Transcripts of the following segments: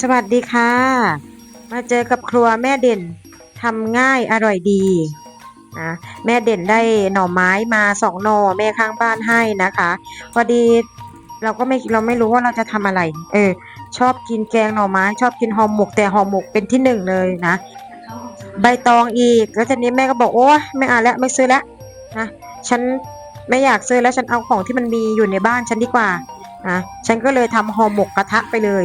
สวัสดีค่ะ มาเจอกับครัวแม่เด่นทำง่ายอร่อยดีนะแม่เด่นได้หน่อไม้มาสองหน่อแม่ข้างบ้านให้นะคะพอดีเราก็ไม่เราไม่รู้ว่าเราจะทำอะไร เออ ชอบกินแกงหน่อไม้ ชอบกินห่อหมกแต่ห่อหมกเป็นที่หนึ่งเลยนะ ใบตองอีกแล้วทีนี้แม่ก็บอกโอ้ไม่เอาแล้วไม่ซื้อแล้วนะฉันไม่อยากซื้อแล้วฉันเอาของที่มันมีอยู่ในบ้านฉันดีกว่านะฉันก็เลยทำห่อหมกกระทะไปเลย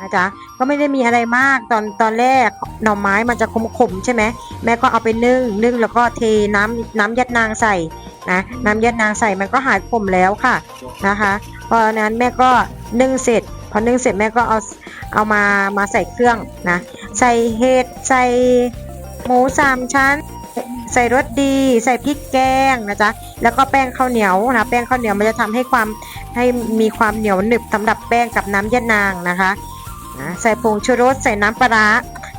นะจ๊ะก็ไม่ได้มีอะไรมากตอนตอนแรกหน่อไม้มันจะขมๆใช่ไหมแม่ก็เอาไปนึ่งนึ่งแล้วก็เทน้ำน้ำยัดนางใส่นะน้ำยัดนางใส่มันก็หายขมแล้วค่ะนะคะเพราะนั้นแม่ก็นึ่งเสร็จพอนึ่งเสร็จแม่ก็เอาเอามามาใส่เครื่องนะใส่เห็ดใส่หมูสามชั้นใส่รสดีใส่พริกแกงนะจ๊ะแล้วก็แป้งข้าวเหนียวนะแป้งข้าวเหนียวมันจะทำให้ความให้มีความเหนียวหนึบสำหรับแป้งกับน้ำยะนางนะคะ นะใส่ผงชูรสใส่น้ำปลาร้า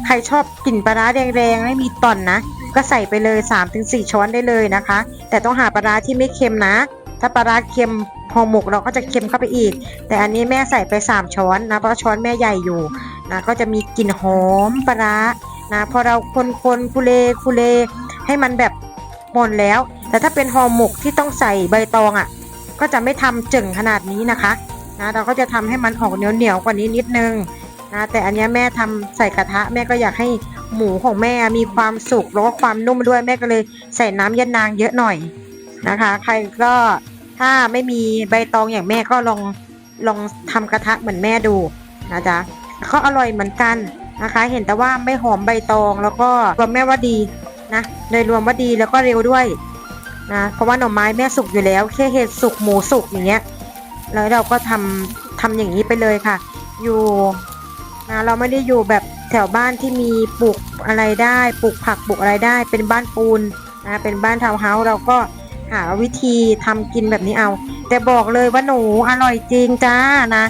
ใครชอบกลิ่นปลาร้าแรงๆไม่มีต่อนนะ ก็ใส่ไปเลย 3-4 ช้อนได้เลยนะคะ แต่ต้องหาปลาร้าที่ไม่เค็มนะ ถ้าปลาร้าเค็มห่อหมกเราก็จะเค็มเข้าไปอีก แต่อันนี้แม่ใส่ไป 3 ช้อนนะเพราะช้อนแม่ใหญ่อยู่นะก็จะมีกลิ่นหอมปลาร้านะพอเราคนคนๆคุเลคุเลให้มันแบบหมดแล้ว แต่ถ้าเป็นห่อหมกที่ต้องใส่ใบตองอะ่ะ ก็จะไม่ทำจึ่งขนาดนี้นะคะนะเราก็จะทำให้มันออกเหนียวเหนียวๆกว่านี้นิดนึง นะแต่อันนี้แม่ทำใส่กระทะแม่ก็อยากให้หมูของแม่มีความสุกแล้วก็ความนุ่มด้วยแม่ก็เลยใส่น้ำยะนางเยอะหน่อยนะคะ ใครก็ถ้าไม่มีใบตองอย่างแม่ก็ลองลองทำกระทะเหมือนแม่ดูนะจ๊ะก็อร่อยเหมือนกันนะคะ เห็นแต่ว่าไม่หอมใบตองแล้วก็รวมแม่ว่าดีนะโดยรวมว่าดีแล้วก็เร็วด้วยนะเพราะว่าหน่อไม้แม่สุกอยู่แล้วแค่เห็ดสุกหมูสุกอย่างเงี้ยแล้วเราก็ทำทำอย่างนี้ไปเลยค่ะ อยู่ นะเราไม่ได้อยู่แบบแถวบ้านที่มีปลูกอะไรได้ปลูกผักปลูกอะไรได้ เป็นบ้านปูนนะเป็นบ้านทาวน์เฮาส์เราก็หาวิธีทำกินแบบนี้เอา แต่บอกเลยว่าหนูอร่อยจริงจ้านะ